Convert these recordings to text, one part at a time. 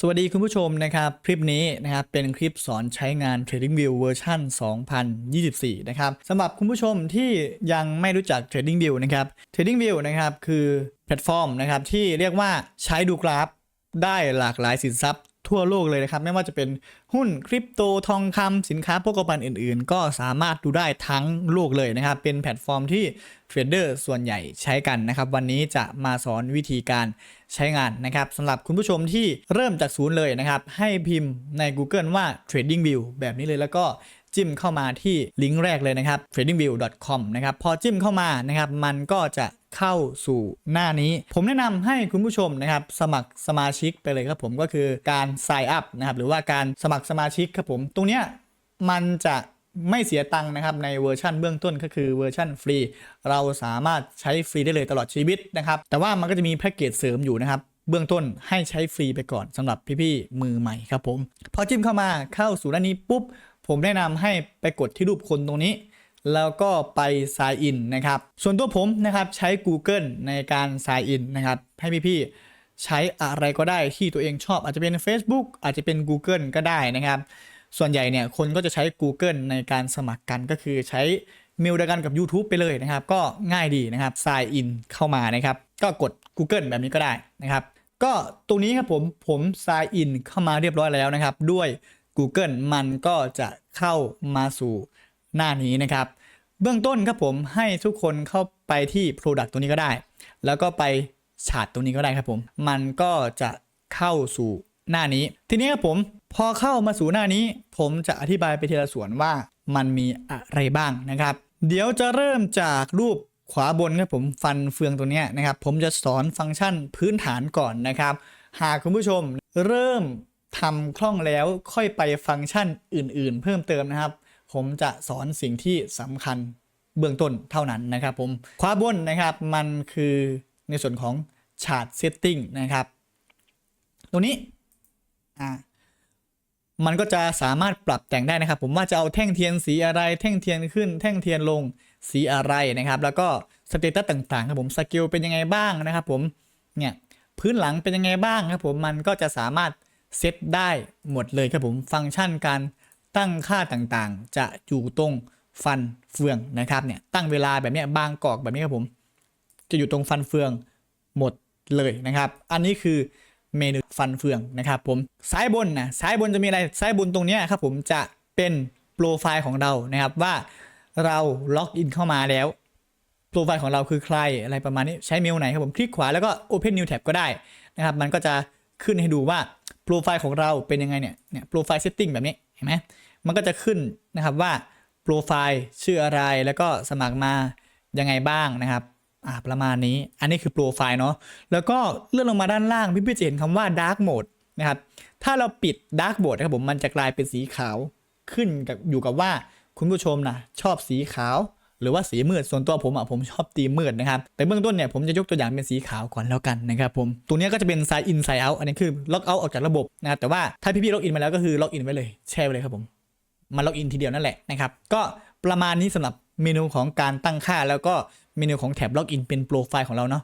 สวัสดีคุณผู้ชมนะครับ คลิปนี้นะครับเป็นคลิปสอนใช้งาน TradingView เวอร์ชัน2024 นะครับสำหรับคุณผู้ชมที่ยังไม่รู้จัก TradingView นะครับ TradingView นะครับคือแพลตฟอร์มนะครับที่เรียกว่าใช้ดูกราฟได้หลากหลายสินทรัพย์ทั่วโลกเลยนะครับ ไม่ว่าจะเป็นหุ้นคริปโตทองคำสินค้าโภคภัณฑ์อื่น ๆ ก็สามารถดูได้ทั้งโลกเลยนะครับ เป็นแพลตฟอร์มที่เทรดเดอร์ส่วนใหญ่ใช้กันนะครับ วันนี้จะมาสอนวิธีการ ใช้งานนะครับสำหรับคุณผู้ชมที่เริ่มจากศูนย์เลยนะครับ ให้พิมพ์ใน Google ว่า TradingView แบบนี้เลยแล้วก็จิ้มเข้ามาที่ลิงก์แรกเลยนะครับ tradingview.com นะครับพอจิ้มเข้ามานะครับมันก็จะเข้าสู่หน้านี้ ผมแนะนำให้คุณผู้ชมนะครับ สมัครสมาชิกไปเลยครับผมก็คือการ sign up นะครับหรือว่าการสมัครสมาชิกครับผม ตรงเนี้ยมันจะ ไม่เสียตังค์นะครับในเวอร์ชันเบื้องต้นก็คือเวอร์ชันฟรี เราสามารถใช้ฟรีได้เลยตลอดชีวิตนะครับแต่ว่ามันก็จะมีแพ็กเกจเสริมอยู่นะครับเบื้องต้นให้ใช้ฟรีไปก่อนสำหรับพี่ๆมือใหม่ครับผม พอจิ้มเข้ามาเข้าสู่ด้านนี้ปุ๊บ ผมแนะนำให้ไปกดที่รูปคนตรงนี้ แล้วก็ไป sign in นะครับ ส่วนตัวผมนะครับใช้ Google ในการ sign in นะครับให้พี่ๆใช้อะไรก็ได้ที่ตัวเองชอบอาจจะเป็น Facebook อาจจะเป็น Google ก็ได้นะครับ ส่วนใหญ่เนี่ยคนก็จะใช้ Google ในการสมัครกันก็คือใช้เมลเดียวกันกับ YouTube ไปเลยนะครับ ก็ง่ายดีนะครับ sign in เข้ามานะครับ ก็กด Google แบบนี้ก็ได้นะครับ ก็ตรงนี้ครับผมผม sign in เข้ามาเรียบร้อยแล้วนะครับ ด้วย Google มันก็จะเข้ามาสู่หน้านี้นะครับ เบื้องต้นครับผมให้ทุกคนเข้าไปที่ Product ตัวนี้ก็ได้ แล้วก็ไปฉาดตรงนี้ก็ได้ครับผม มันก็จะเข้าสู่หน้านี้ ทีนี้ครับผม พอเข้ามาสู่หน้านี้ ผมจะอธิบายไปทีละส่วนว่ามันมีอะไรบ้างนะครับ เดี๋ยวจะเริ่มจากรูปขวาบนครับผมฟันเฟืองตัวนี้นะครับ ผมจะสอนฟังก์ชันพื้นฐานก่อนนะครับ หากคุณผู้ชมเริ่มทำคล่องแล้วค่อยไปฟังก์ชันอื่น ๆ เพิ่มเติมนะครับ ผมจะสอนสิ่งที่สำคัญเบื้องต้นเท่านั้นนะครับผมขวาบนนะครับมันคือในส่วนของชาร์ตเซตติ้งนะครับ ตรงนี้อ่า มันก็จะสามารถปรับแต่งได้นะครับ ผมว่าจะเอาแท่งเทียนสีอะไร แท่งเทียนขึ้น แท่งเทียนลงสีอะไรนะครับ แล้วก็สเตตัสต่างๆครับผมสกิลเป็นยังไงบ้างนะครับ ผมเนี่ยพื้นหลังเป็นยังไงบ้างครับผมมันก็จะสามารถเซตได้หมดเลยครับผมฟังก์ชันการตั้งค่าต่างๆ จะอยู่ตรงฟันเฟืองนะครับเนี่ยตั้งเวลาแบบนี้บางกอกแบบนี้ครับผม จะอยู่ตรงฟันเฟืองหมดเลยนะครับ อันนี้คือเมนู ฟันเฟืองนะครับผมซ้ายบนนะซ้ายบนจะมีอะไรซ้ายบนตรงนี้ครับผมจะเป็นโปรไฟล์ของเรานะครับว่าเราล็อกอินเข้ามาแล้วโปรไฟล์ของเราคือใครอะไรประมาณนี้ใช้เมลไหนครับผมคลิกขวาแล้วก็ Open New Tab ก็ได้นะครับมันก็จะขึ้นให้ดูว่าโปรไฟล์ของเราเป็นยังไงเนี่ยเนี่ยโปรไฟล์เซตติ้งแบบนี้เห็นไหมมันก็จะขึ้นนะครับว่าโปรไฟล์ชื่ออะไรแล้วก็สมัครมายังไงบ้างนะครับ อ่าประมาณนี้ อันนี้คือโปรไฟล์เนาะ แล้วก็เลื่อนลงมาด้านล่างพี่ๆจะเห็นคำว่า Dark Mode นะครับ ถ้าเราปิด Dark Mode นะครับผม มันจะกลายเป็นสีขาวขึ้นกับอยู่กับว่าคุณผู้ชมนะชอบสีขาว หรือว่าสีมืด ส่วนตัวผมอะผมชอบตีมืดนะครับ แต่เบื้องต้นเนี่ยผมจะยกตัวอย่างเป็นสีขาวก่อนแล้วกันนะครับผม ตัวนี้ก็จะเป็น sign in sign out อันนี้คือล็อกเอาออกจากระบบนะครับแต่ว่าถ้าพี่ๆล็อกอินมาแล้วก็คือล็อกอินไว้เลย แช่ไว้เลยครับผมมันล็อกอินทีเดียวนั่นแหละนะครับ ก็ประมาณนี้สำหรับเมนูของการตั้งค่าแล้วก็ เมนูของแท็บล็อกอินเป็นโปรไฟล์ของเราเนาะ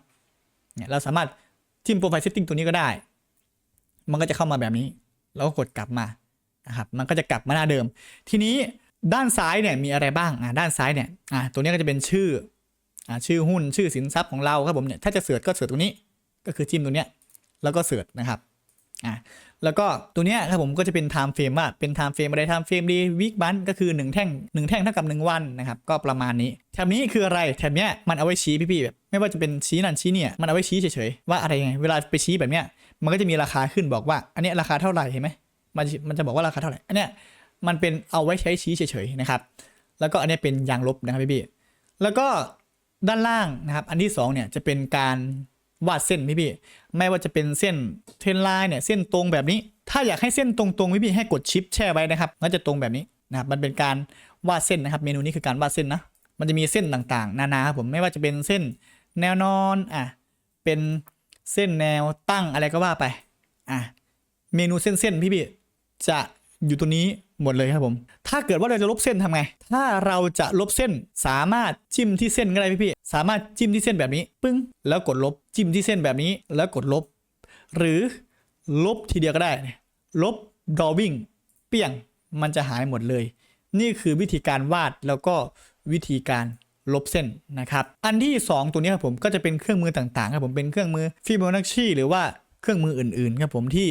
เนี่ยเราสามารถจิ้มโปรไฟล์เซตติ้งตัวนี้ก็ได้ มันก็จะเข้ามาแบบนี้แล้วก็กดกลับมานะครับมันก็จะกลับมาหน้าเดิม ทีนี้ด้านซ้ายเนี่ยมีอะไรบ้างอ่าด้านซ้ายเนี่ยอ่าตัวนี้ก็จะเป็นชื่ออ่าชื่อหุ้นชื่อสินทรัพย์ของเราครับผมเนี่ยถ้าจะเสิร์ชก็เสิร์ชตรงนี้ ก็คือจิ้มตัวเนี้ยแล้วก็เสิร์ชนะครับ อ่าแล้วก็ตัวเนี้ยครับผมก็จะเป็น time frame ว่าเป็น time frame อะไร time frame ดี week month ก็คือ 1 แท่ง 1 แท่งเท่ากับ 1 วันนะครับ ก็ประมาณนี้ แถบนี้คืออะไร แถบเนี้ยมันเอาไว้ชี้พี่ๆแบบไม่ว่าจะเป็นชี้นั่นชี้เนี่ยมันเอาไว้ชี้เฉยๆว่าอะไรยังไงเวลาไปชี้แบบเนี้ยมันก็จะมีราคาขึ้นบอกว่า อันเนี้ยราคาเท่าไหร่เห็นไหมมันมันจะบอกว่าราคาเท่าไหร่อันเนี้ยมันเป็นเอาไว้ใช้ชี้เฉยๆนะครับแล้วก็อันนี้เป็นยางลบนะครับพี่ๆแล้วก็ด้านล่างนะครับ อันที่2เนี่ยจะเป็นการ วาดเส้นพี่ๆไม่ว่าจะเป็นเส้นเทรนไลน์เนี่ยเส้นตรงแบบนี้ ถ้าอยากให้เส้นตรงๆพี่ๆให้กดชิปแช่ไว้นะครับมันจะตรงแบบนี้นะครับมันเป็นการวาดเส้นนะครับ เมนูนี้คือการวาดเส้นนะมันจะมีเส้นต่างๆ นานาครับผมไม่ว่าจะเป็นเส้นแนวนอนอะเป็นเส้นแนวตั้งอะไรก็ว่าไปอะเมนูเส้นๆพี่ๆจะอยู่ตัวนี้ หมดเลยครับผม ถ้าเกิดว่าเราจะลบเส้นทำไง ถ้าเราจะลบเส้นสามารถจิ้มที่เส้นก็ได้พี่ๆสามารถจิ้มที่เส้นแบบนี้ ปึ้ง แล้วกดลบ จิ้มที่เส้นแบบนี้ แล้วกดลบ หรือลบทีเดียวก็ได้ ลบ drawing เปี้ยง มันจะหายหมดเลย นี่คือวิธีการวาดแล้วก็วิธีการลบเส้นนะครับ อันที่ 2 ตัวนี้ครับผมก็จะเป็นเครื่องมือต่างๆครับผม เป็นเครื่องมือฟิโบนัชชีหรือว่าเครื่องมืออื่นๆครับผมที่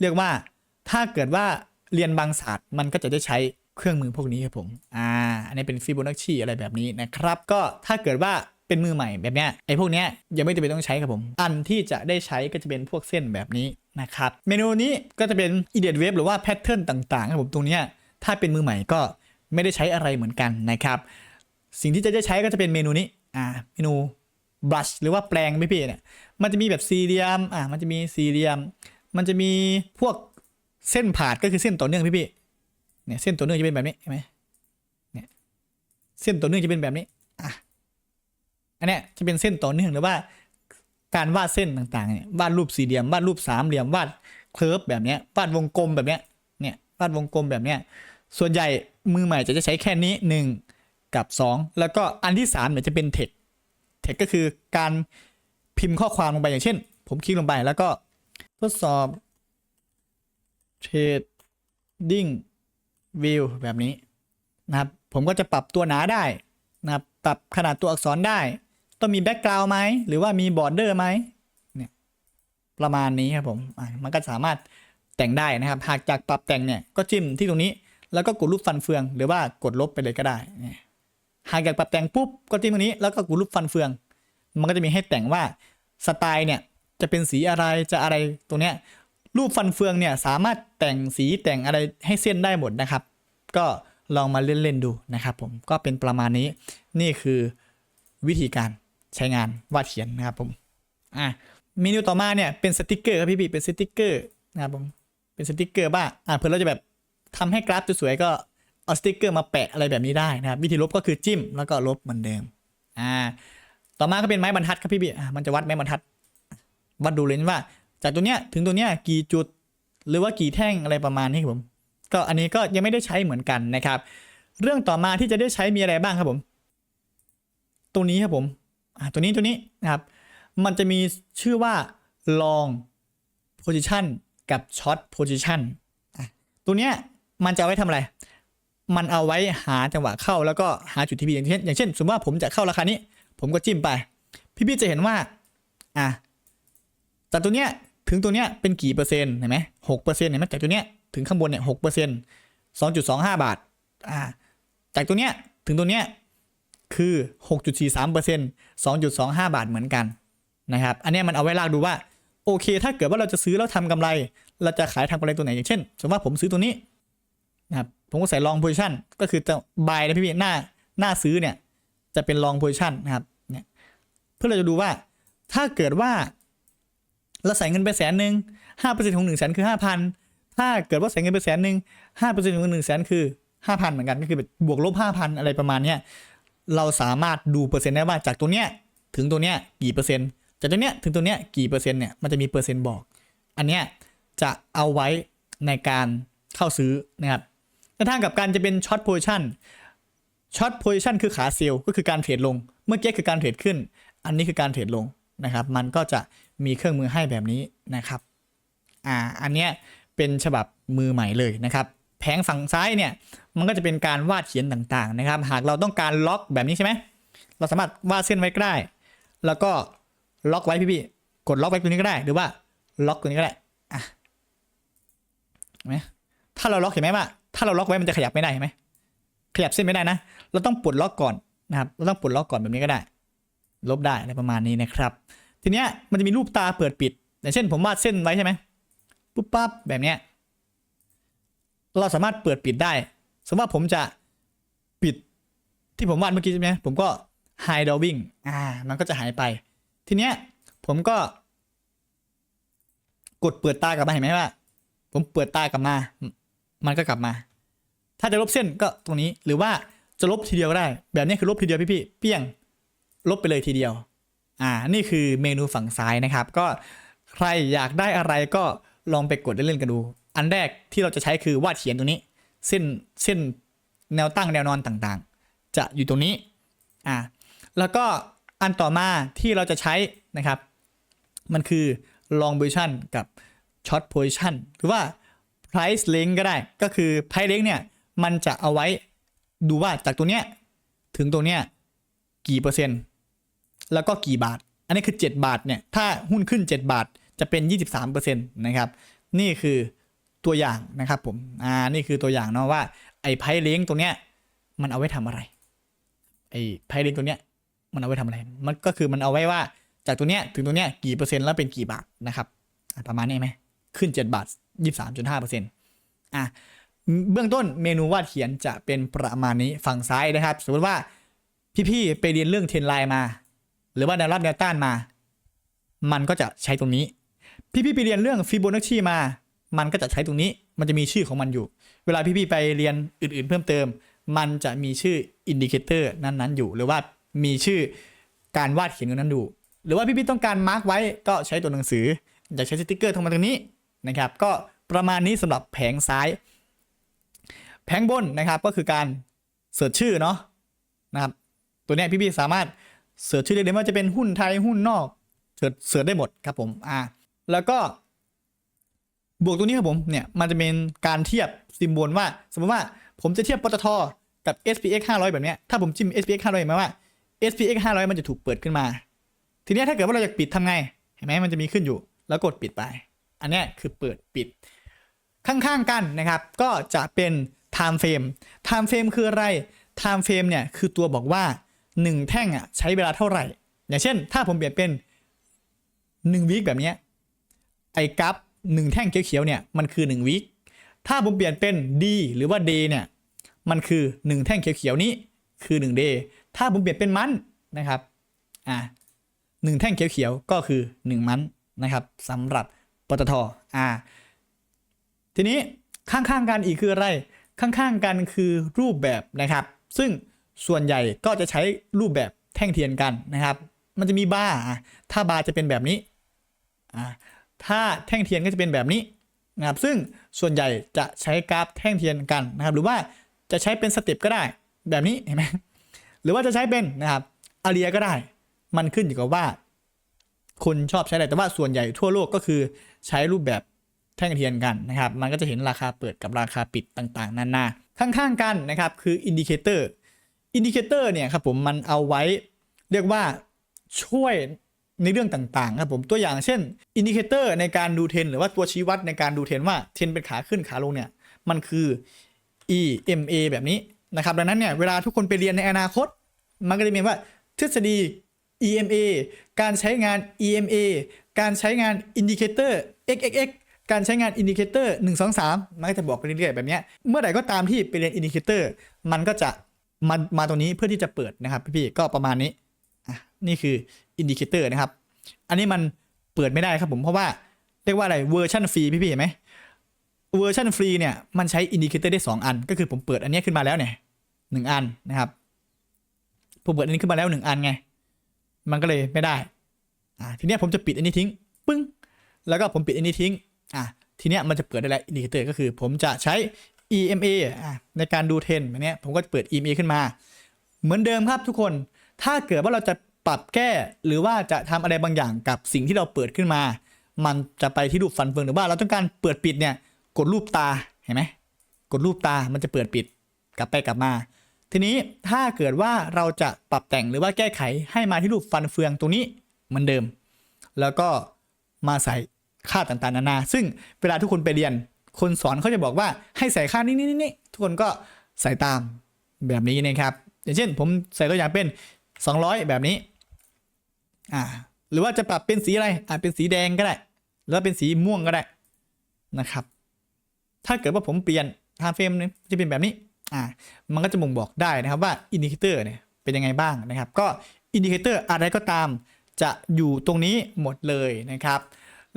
เรียกว่าถ้าเกิดว่า เรียนบางศาสตร์มันก็จะได้ใช้เครื่องมือพวกนี้ครับผม อ่า อันนี้เป็นฟิโบนัชชีอะไรแบบนี้นะครับ ก็ถ้าเกิดว่าเป็นมือใหม่แบบเนี้ย ไอ้พวกเนี้ยยังไม่จำเป็นต้องใช้ครับผม อันที่จะได้ใช้ก็จะเป็นพวกเส้นแบบนี้นะครับ เมนูนี้ก็จะเป็น i d e a t Wave หรือว่าแพทเทิร์นต่างๆครับผม ตรงเนี้ยถ้าเป็นมือใหม่ก็ไม่ได้ใช้อะไรเหมือนกันนะครับ สิ่งที่จะได้ใช้ก็จะเป็นเมนูนี้ อ่า เมนู brush หรือว่าแปลงพี่พี่เนี่ย มันจะมีแบบสี่เหลี่ยม อ่า มันจะมีสี่เหลี่ยม มันจะมีพวก เส้นผ่าดก็คือเส้นต่อเนื่องพี่พี่เนี่ยเส้นต่อเนื่องจะเป็นแบบนี้เห็นไหมเนี่ยเส้นต่อเนื่องจะเป็นแบบนี้อะอันเนี้ยจะเป็นเส้นต่อเนื่องหรือว่าการวาดเส้นต่างๆเนี่ยวาดรูปสี่เหลี่ยมวาดรูปสามเหลี่ยมวาดเคิร์ฟแบบเนี้ยวาดวงกลมแบบเนี้ยเนี่ยวาดวงกลมแบบเนี้ยส่วนใหญ่มือใหม่จะใช้แค่นี้หนึ่งกับ 2 แล้วก็อันที่3เนี่ยจะเป็น text text ก็คือการพิมพ์ข้อความลงไปอย่างเช่น ผมคลิกลงไปแล้วก็ทดสอบ trading view แบบนี้นะครับ ผมก็จะปรับตัวหนาได้นะครับ ปรับขนาดตัวอักษรได้ ต้องมีแบ็กกราวด์ไหม หรือว่ามีบอร์เดอร์ไหมเนี่ยประมาณนี้ครับผมมันก็สามารถแต่งได้นะครับ หากจากปรับแต่งเนี่ยก็จิ้มที่ตรงนี้ แล้วก็กดรูปฟันเฟือง หรือว่ากดลบไปเลยก็ได้เนี่ยหากอยากปรับแต่งปุ๊บก็จิ้มตรงนี้ แล้วก็กดรูปฟันเฟือง มันก็จะมีให้แต่งว่าสไตล์เนี่ยจะเป็นสีอะไรจะอะไรตรงเนี้ย รูปฟันเฟืองเนี่ยสามารถแต่งสีแต่งอะไรให้เส้นได้หมดนะครับ ก็ลองมาเล่นๆดูนะครับผมก็เป็นประมาณนี้นี่คือวิธีการใช้งานวาดเขียนนะครับผมอะเมนูต่อมาเนี่ยเป็นสติกเกอร์ครับพี่พี่เป็นสติกเกอร์นะครับผมเป็นสติกเกอร์บ้างอะเพื่อเราจะแบบทำให้กราฟสวยๆก็เอาสติกเกอร์มาแปะอะไรแบบนี้ได้นะครับ วิธีลบก็คือจิ้มแล้วก็ลบเหมือนเดิมอ่าต่อมาก็เป็นไม้บรรทัดครับพี่พี่อ่ามันจะวัดไม้บรรทัดวัดดูเลยว่า จากตัวเนี้ยถึงตัวเนี้ยกี่จุด หรือว่ากี่แท่งอะไรประมาณนี้ครับผม ก็อันนี้ก็ยังไม่ได้ใช้เหมือนกันนะครับ เรื่องต่อมาที่จะได้ใช้มีอะไรบ้างครับผม ตัวนี้ครับผมตัวนี้ตัวนี้นะครับ มันจะมีชื่อว่า long position กับ short position ตัวเนี้ยมันจะเอาไว้ทำอะไร มันเอาไว้หาจังหวะเข้าแล้วก็หาจุดที่พีอย่างเช่นอย่างเช่น สมมติว่าผมจะเข้าราคานี้ ผมก็จิ้มไป พี่ๆจะเห็นว่า อะจากตัวเนี้ย ถึงตัวเนี้ยเป็นกี่เปอร์เซ็นต์เห็นไหมหกเปอร์เซ็นต์เห็นไหมจากตัวเนี้ยถึงข้างบนเนี่ยหกเปอร์เซ็นต์สองจุดสองห้าบาทอ่าจากตัวเนี้ยถึงตัวเนี้ยคือหกจุดสี่สามเปอร์เซ็นต์สองจุดสองห้าบาทเหมือนกันนะครับอันนี้มันเอาไว้ลากดูว่าโอเค ถ้าเกิดว่าเราจะซื้อแล้วทำกำไร เราจะขายทำกำไรตัวไหนอย่างเช่น สมมติว่าผมซื้อตัวนี้นะครับผมก็ใส่ long position ก็คือจะ buy นะพี่ๆหน้าหน้าซื้อเนี่ยจะเป็น long position นะครับเนี่ยเพื่อเราจะดูว่าถ้าเกิดว่า เราใส่เงินไปแสนหนึ่งห้าเปอร์เซ็นต์ของหนึ่งแสนคือห้าพันถ้าเกิดว่าใส่เงินไปแสนหนึ่งห้าเปอร์เซ็นต์ของหนึ่งแสนคือห้าพันเหมือนกันก็คือบวกลบห้าพันอะไรประมาณเนี้ยเราสามารถดูเปอร์เซ็นต์ได้ว่าจากตัวเนี้ยถึงตัวเนี้ยกี่เปอร์เซ็นต์จากตัวเนี้ยถึงตัวเนี้ยกี่เปอร์เซ็นต์เนี่ยมันจะมีเปอร์เซ็นต์บอก อันเนี้ยจะเอาไว้ในการเข้าซื้อนะครับในทางกับการจะเป็นช็อตโพ i ชั่นช็อตโพ i ชั่นคือขาเซลล์ก็คือการเทรดลง เมื่อกี้คือการเทรดขึ้น อันนี้คือการเทรดลงนะครับ มันก็จะ มีเครื่องมือให้แบบนี้นะครับอ่าอันเนี้ยเป็นฉบับมือใหม่เลยนะครับแผงฝั่งซ้ายเนี่ยมันก็จะเป็นการวาดเขียนต่างๆนะครับ หากเราต้องการล็อกแบบนี้ใช่ไหมเราสามารถวาดเส้นไว้ก็ได้ แล้วก็ล็อกไว้พี่ๆกดล็อกไว้ตรงนี้ก็ได้ หรือว่าล็อกตรงนี้ก็ได้อะเห็นไหมถ้าเราล็อกเห็นไหมว่า ถ้าเราล็อกไว้มันจะขยับไม่ได้เห็นไหมขยับเส้นไม่ได้นะ เราต้องปลดล็อกก่อนนะครับ เราต้องปลดล็อกก่อนแบบนี้ก็ได้ ลบได้อะไรประมาณนี้นะครับ ทีเนี้ยมันจะมีรูปตาเปิดปิดอย่างเช่นผมวาดเส้นไว้ใช่ไหมปุ๊บปั๊บแบบเนี้ยเราสามารถเปิดปิดได้ สมมติว่าผมจะปิดที่ผมวาดเมื่อกี้ใช่ไหมผมก็ hide drawing อ่า มันก็จะหายไป ทีเนี้ยผมก็ กดเปิดตากลับมาเห็นไหมว่า ผมเปิดตากลับมา มันก็กลับมา ถ้าจะลบเส้นก็ตรงนี้ หรือว่าจะลบทีเดียวก็ได้ แบบนี้คือลบทีเดียวพี่ๆเปี้ยง ลบไปเลยทีเดียว อ่านี่คือเมนูฝั่งซ้ายนะครับ ก็ใครอยากได้อะไรก็ลองไปกดเล่นๆกันดู อันแรกที่เราจะใช้คือวาดเขียนตรงนี้ เส้นเส้นแนวตั้งแนวนอนต่างๆ จะอยู่ตรงนี้อ่าแล้วก็อันต่อมาที่เราจะใช้นะครับ มันคือ long version กับ short position หรือว่า price range ก็ได้ ก็คือ price range เนี่ย มันจะเอาไว้ดูว่าจากตัวเนี้ยถึงตัวเนี้ยกี่เปอร์เซ็นต์ แล้วก็กี่บาท อันนี้คือ 7 บาทเนี่ยถ้าหุ้นขึ้น 7 บาทจะเป็น 23%นะครับนี่คือตัวอย่างนะครับผมอ่านี่คือตัวอย่างเนาะว่าไอ้ไพ่เลี้ยงตัวเนี้ยมันเอาไว้ทำอะไรไอ้ไพ่เลี้ยงตัวเนี้ยมันเอาไว้ทำอะไร มันก็คือมันเอาไว้ว่าจากตัวเนี้ยถึงตัวเนี้ยกี่เปอร์เซ็นต์แล้วเป็นกี่บาทนะครับประมาณนี้ไหมขึ้น 7 บาท 23.5%อะเบื้องต้นเมนูวาดเขียนจะเป็นประมาณนี้ฝั่งซ้ายนะครับ สมมติว่าพี่ๆไปเรียนเรื่องเทรนไลน์มา หรือว่าแนวรับแนวต้านมา มันก็จะใช้ตรงนี้ พี่ๆไปเรียนเรื่องฟิโบนัชชีมา มันก็จะใช้ตรงนี้ มันจะมีชื่อของมันอยู่ เวลาพี่ๆไปเรียนอื่น ๆ เพิ่มเติม มันจะมีชื่ออินดิเคเตอร์นั้นๆอยู่ หรือว่ามีชื่อการวาดเขียนตรงนั้นอยู่ หรือว่าพี่ๆต้องการมาร์กไว้ก็ใช้ตัวหนังสือ อยากใช้สติกเกอร์ตรงมาตรงนี้นะครับ ก็ประมาณนี้สำหรับแผงซ้าย แผงบนนะครับก็คือการเสิร์ชชื่อเนาะนะครับ ตัวนี้พี่ๆสามารถ เสิร์ชชื่อได้เลยว่าจะเป็นหุ้นไทยหุ้นนอกเสิร์ชเสิร์ชได้หมดครับผมอ่าแล้วก็บวกตัวนี้ครับผมเนี่ยมันจะเป็นการเทียบซิมโบลว่า สมมติว่าผมจะเทียบปตทกับ SPX 500 แบบเนี้ยถ้าผมจิ้ม SPX 500เห็นไหมว่า SPX 500 มันจะถูกเปิดขึ้นมา ทีนี้ถ้าเกิดว่าเราอยากปิดทำไง เห็นไหมมันจะมีขึ้นอยู่ แล้วกดปิดไป อันนี้คือเปิดปิด ข้างๆกันนะครับ ก็จะเป็น time frame time frame คืออะไร time frame เนี่ยคือตัวบอกว่า 1 แท่งอะใช้เวลาเท่าไหร่ อย่างเช่น ถ้าผมเปลี่ยนเป็น1วีคแบบนี้ไอ้กราฟหนึ่งแท่งเขียวๆเนี่ยมันคือ1วีคถ้าผมเปลี่ยนเป็น D หรือว่า day เนี่ยมันคือ 1 แท่งเขียวๆนี้คือ1 day ถ้าผมเปลี่ยนเป็นมันนะครับอ่าหนึ่งแท่งเขียวๆก็คือ 1 มันนะครับสำหรับปตทอ่าทีนี้ข้างๆกันอีกคืออะไร ข้างๆกันคือรูปแบบนะครับ ซึ่ง ส่วนใหญ่ก็จะใช้รูปแบบแท่งเทียนกันนะครับ มันจะมีบาร์ถ้าบาร์จะเป็นแบบนี้ ถ้าแท่งเทียนก็จะเป็นแบบนี้นะครับ ซึ่งส่วนใหญ่จะใช้กราฟแท่งเทียนกันนะครับ หรือว่าจะใช้เป็นสเต็ปก็ได้แบบนี้เห็นไหมหรือว่าจะใช้เป็นนะครับอาเรียก็ได้ มันขึ้นอยู่กับว่าคนชอบใช้อะไรแต่ว่าส่วนใหญ่ทั่วโลกก็คือใช้รูปแบบแท่งเทียนกันนะครับ มันก็จะเห็นราคาเปิดกับราคาปิดต่างๆนานาข้างๆกันนะครับคืออินดิเคเตอร์ อินดิเคเตอร์เนี่ยครับผมมันเอาไว้เรียกว่าช่วยในเรื่องต่างๆครับผมตัวอย่างเช่นอินดิเคเตอร์ในการดูเทรนหรือว่าตัวชี้วัดในการดูเทรนว่าเทรนเป็นขาขึ้นขาลงเนี่ยมันคือ EMA แบบนี้นะครับดังนั้นเนี่ยเวลาทุกคนไปเรียนในอนาคต มันก็จะมีว่าทฤษฎี EMA การใช้งาน EMA การใช้งานอินดิเคเตอร์ XXX การใช้งานอินดิเคเตอร์1 2 3 มันก็จะบอกไปเรื่อยๆแบบนี้ เมื่อไหร่ก็ตามที่ไปเรียนอินดิเคเตอร์มันก็จะ มามาตรงนี้เพื่อที่จะเปิดนะครับพี่ๆก็ประมาณนี้อะนี่คืออินดิเคเตอร์นะครับ อันนี้มันเปิดไม่ได้ครับผมเพราะว่าเรียกว่าอะไรเวอร์ชันฟรีพี่ๆเห็นไหมเวอร์ชันฟรีเนี่ยมันใช้อินดิเคเตอร์ได้ 2 อัน ก็คือผมเปิดอันนี้ขึ้นมาแล้วเนี่ยหนึ่งอันนะครับผมเปิดอันนี้ขึ้นมาแล้วหนึ่งอันไง มันก็เลยไม่ได้อ่าทีเนี้ยผมจะปิดอันนี้ทิ้งปึ้งแล้วก็ผมปิดอันนี้ทิ้งอ่าทีเนี้ยมันจะเปิดได้แล้วอินดิเคเตอร์ก็คือ ผมจะใช้ EMA ในการดูเทรนด์แบบเนี้ยผมก็จะเปิด EMA ขึ้นมา เหมือนเดิมครับทุกคน ถ้าเกิดว่าเราจะปรับแก้หรือว่าจะทำอะไรบางอย่างกับสิ่งที่เราเปิดขึ้นมา มันจะไปที่รูปฟันเฟืองหรือว่าเราต้องการเปิดปิดเนี่ยกดรูปตาเห็นไหมกดรูปตามันจะเปิดปิดกลับไปกลับมา ทีนี้ถ้าเกิดว่าเราจะปรับแต่งหรือว่าแก้ไขให้มาที่รูปฟันเฟืองตรงนี้เหมือนเดิม แล้วก็มาใส่ค่าต่างๆนานา ซึ่งเวลาทุกคนไปเรียน คนสอนเขาจะบอกว่าให้ใส่ค่านี้นี่นี่ทุกคนก็ใส่ตามแบบนี้นะครับ อย่างเช่น ผมใส่ตัวอย่างเป็น 200 แบบนี้อ่าหรือว่าจะปรับเป็นสีอะไรอ่าเป็นสีแดงก็ได้ หรือว่าเป็นสีม่วงก็ได้นะครับ ถ้าเกิดว่าผมเปลี่ยนไทม์เฟรมจะเป็นแบบนี้อ่ามันก็จะบ่งบอกได้นะครับว่าอินดิเคเตอร์เนี่ยเป็นยังไงบ้างนะครับ ก็อินดิเคเตอร์อะไรก็ตามจะอยู่ตรงนี้หมดเลยนะครับ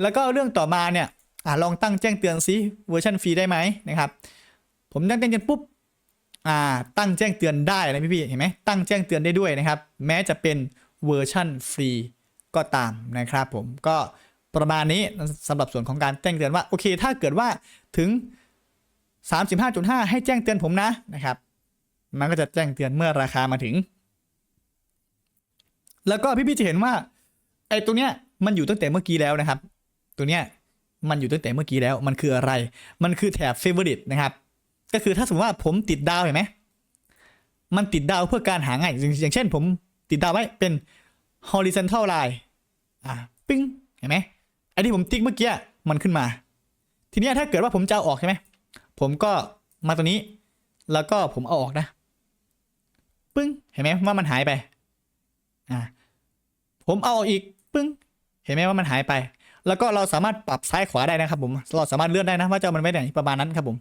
แล้วก็เรื่องต่อมาเนี่ย อ่าลองตั้งแจ้งเตือนซิเวอร์ชันฟรีได้ไหมนะครับ ผมตั้งแจ้งเตือนปุ๊บอ่าตั้งแจ้งเตือนได้นะพี่ๆเห็นไหมตั้งแจ้งเตือนได้ด้วยนะครับ แม้จะเป็นเวอร์ชันฟรีก็ตามนะครับ ผมก็ประมาณนี้สำหรับส่วนของการแจ้งเตือนว่าโอเค ถ้าเกิดว่าถึง 35.5 ให้แจ้งเตือนผมนะนะครับ มันก็จะแจ้งเตือนเมื่อราคามาถึง แล้วก็พี่ๆจะเห็นว่าไอ้ตรงเนี้ยมันอยู่ตั้งแต่เมื่อกี้แล้วนะครับ ตัวเนี้ย มันอยู่ตั้งแต่เมื่อกี้แล้ว มันคืออะไร มันคือแถบ favorite นะครับ ก็คือถ้าสมมติว่าผมติดดาวเห็นไหม มันติดดาวเพื่อการหาง่าย อย่างอย่างเช่น ผมติดดาวไว้เป็น horizontal line อ่าปิ้งเห็นไหมไอ้ที่ผมติ๊กเมื่อกี้มันขึ้นมา ทีนี้ถ้าเกิดว่าผมจะเอาออกใช่ไหม ผมก็มาตัวนี้ แล้วก็ผมเอาออกนะ ปึ้ง เห็นไหมว่ามันหายไป อ่า ผมเอาออกอีก ปึ้ง เห็นไหมว่ามันหายไป แล้วก็เราสามารถปรับซ้ายขวาได้นะครับผมเราสามารถเลื่อนได้นะว่าจะเอามันไว้ไหนประมาณนั้นครับผม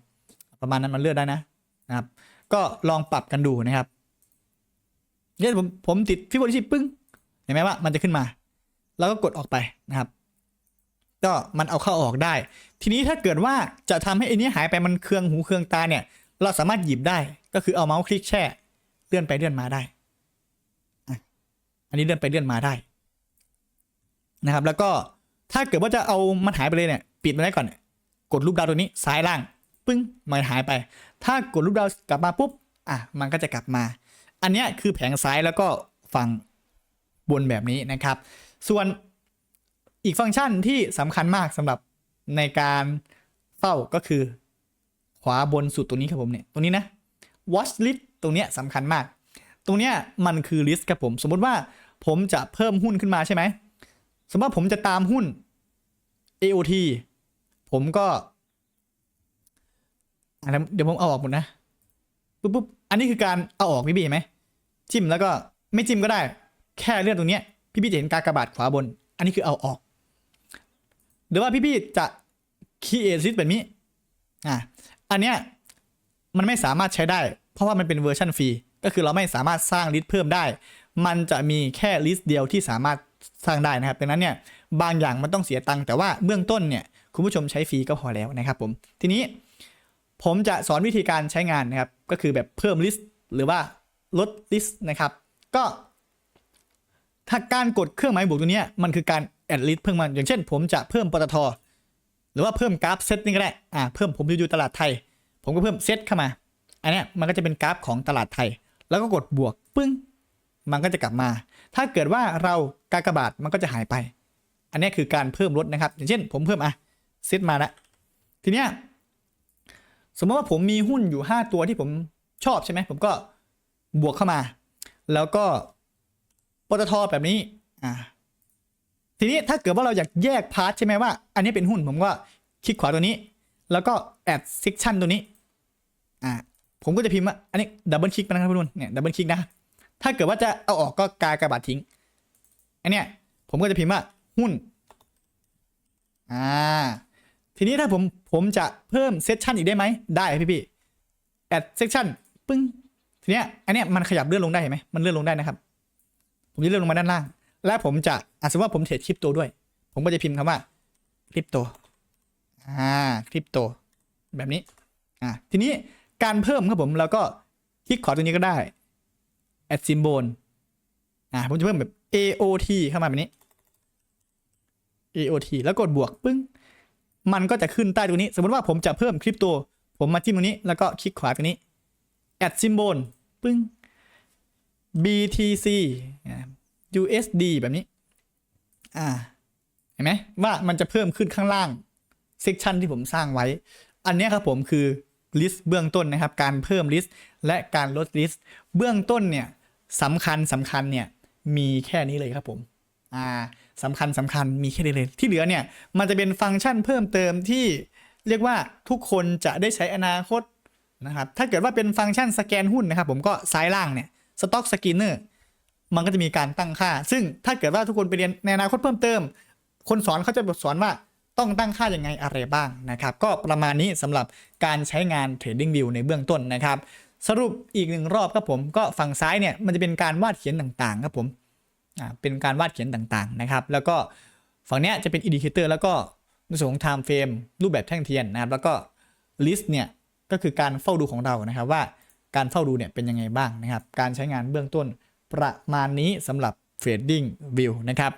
ประมาณนั้นมันเลื่อนได้นะนะครับ ก็ลองปรับกันดูนะครับเนี่ยผมผมติดฟิบโบนัชชีปึ้งเห็นไหมว่ามันจะขึ้นมา แล้วก็กดออกไปนะครับ ก็มันเอาเข้าออกได้ ทีนี้ถ้าเกิดว่าจะทำให้อ้นี้หายไปมันเครื่องหูเครื่องตาเนี่ย เราสามารถหยิบได้ก็คือเอาเมาส์คลิกแช่เลื่อนไปเลื่อนมาได้ อันนี้เลื่อนไปเลื่อนมาได้นะครับ แล้วก็ ถ้าเกิดว่าจะเอามันหายไปเลยเนี่ย ปิดมันไว้ก่อน กดรูปดาวตัวนี้ซ้ายล่าง ปึ้ง มันหายไป ถ้ากดรูปดาวกลับมาปุ๊บ อะ มันก็จะกลับมา อันนี้คือแผงซ้ายแล้วก็ฝั่งบนแบบนี้นะครับ ส่วนอีกฟังก์ชันที่สำคัญมากสำหรับในการเฝ้าก็คือ ขวาบนสุดตรงนี้ครับผมเนี่ย ตรงนี้นะ watch list ตรงเนี้ยสำคัญมาก ตรงเนี้ยมันคือ list ครับผม สมมติว่าผมจะเพิ่มหุ้นขึ้นมาใช่ไหม สมมติผมจะตามหุ้น AOT ผมก็อะเดี๋ยวผมเอาออกหมดนะปุ๊บปุ๊บอันนี้คือการเอาออกพี่บี้เห็นไหมจิ้มแล้วก็ไม่จิ้มก็ได้ แค่เลื่อนตรงเนี้ยพี่บี้จะเห็นกากระบาทขวาบน อันนี้คือเอาออก หรือว่าพี่บี้จะ create list แบบนี้อะอันเนี้ยมันไม่สามารถใช้ได้ เพราะว่ามันเป็นเวอร์ชันฟรีก็คือเราไม่สามารถสร้างลิสต์เพิ่มได้ มันจะมีแค่ลิสต์เดียวที่สามารถสร้างได้นะครับดังนั้นเนี่ยบางอย่างมันต้องเสียตังค์แต่ว่าเบื้องต้นเนี่ยคุณผู้ชมใช้ฟรีก็พอแล้วนะครับผมทีนี้ผมจะสอนวิธีการใช้งานนะครับ ก็คือแบบเพิ่มลิสต์หรือว่าลดลิสต์นะครับ ก็ ถ้าการกดเครื่องหมายบวกตัวเนี้ยมันคือการแอดลิสต์เพิ่มมัน อย่างเช่น ผมจะเพิ่มปตทหรือว่าเพิ่มกราฟเซตนี่ก็ได้อ่าเพิ่มผมอยู่ตลาดไทย ผมก็เพิ่มเซตเข้ามา อันเนี้ยมันก็จะเป็นกราฟของตลาดไทย แล้วก็กดบวกปึ้ง มันก็จะกลับมา ถ้าเกิดว่าเรากากบาทมันก็จะหายไป อันนี้คือการเพิ่มลดนะครับ อย่างเช่น ผมเพิ่มอะเซตมาล้วทีเนี้ยสมมติว่าผมมีหุ้นอยู่ 5 ตัวที่ผมชอบใช่ไหมผมก็บวกเข้ามา แล้วก็ปตทแบบนี้อ่าทีนี้ถ้าเกิดว่าเราอยากแยกพาร์ทใช่ไหมว่า อันนี้เป็นหุ้นผมก็คลิกขวาตัวนี้ แล้วก็ add section ตัวนี้อ่าผมก็จะพิมพ์ว่าอันนี้ดับเบิลคลิกไปนะครับทุกคนเนี่ยดับเบิลคลิกนะ ถ้าเกิดว่าจะเอาออกก็กากระบาดทิ้ง อันเนี้ยผมก็จะพิมพ์ว่าหุ้น อ่า ทีนี้ถ้าผมผมจะเพิ่มเซสชันอีกได้ไหม ได้พี่พี่ add section ปึ้ง ทีเนี้ยอันเนี้ยมันขยับเลื่อนลงได้เห็นไหมมันเลื่อนลงได้นะครับ ผมจะเลื่อนลงมาด้านล่าง และผมจะอะสมมติว่าผมเทรดคริปโตด้วย ผมก็จะพิมพ์คำว่าคริปโต อ่า คริปโต แบบนี้ อ่า ทีนี้การเพิ่มครับผม เราก็คลิกขวาตรงนี้ก็ได้ add symbol อ่าผมจะเพิ่มแบบ AOT เข้ามาแบบนี้ AOT แล้วกดบวกปึ้ง มันก็จะขึ้นใต้ตรงนี้ สมมติว่าผมจะเพิ่มคริปโต ผมมาจิ้มตรงนี้ แล้วก็คลิกขวาตรงนี้ add symbol ปึ้ง BTC USD แบบนี้ อ่า เห็นไหมว่ามันจะเพิ่มขึ้นข้างล่าง เซกชันที่ผมสร้างไว้ อันนี้ครับผมคือลิสต์เบื้องต้นนะครับ การเพิ่มลิสต์และการลดลิสต์เบื้องต้นเนี่ย สำคัญสำคัญเนี่ยมีแค่นี้เลยครับผมอ่าสำคัญสำคัญมีแค่นี้เลย ที่เหลือเนี่ยมันจะเป็นฟังก์ชันเพิ่มเติมที่เรียกว่าทุกคนจะได้ใช้อนาคตนะครับถ้าเกิดว่าเป็นฟังก์ชันสแกนหุ้นนะครับผมก็ซ้ายล่างเนี่ยสต็อกสกินเนอร์มันก็จะมีการตั้งค่า ซึ่งถ้าเกิดว่าทุกคนไปเรียนในอนาคตเพิ่มเติม คนสอนเขาจะบทสอนว่าต้องตั้งค่ายังไงอะไรบ้างนะครับ ก็ประมาณนี้สำหรับการใช้งาน Trading View ในเบื้องต้นนะครับ สรุปอีกหนึ่งรอบครับผมก็ฝั่งซ้ายเนี่ยมันจะเป็นการวาดเขียนต่างๆครับผมอ่าเป็นการวาดเขียนต่างๆนะครับ แล้วก็ฝั่งเนี้ยจะเป็นอินดิเคเตอร์แล้วก็ในส่วนของ time frame รูปแบบแท่งเทียนนะครับ แล้วก็ list เนี่ยก็คือการเฝ้าดูของเรานะครับว่าการเฝ้าดูเนี่ยเป็นยังไงบ้างนะครับ การใช้งานเบื้องต้นประมาณนี้สำหรับ Trading View นะครับ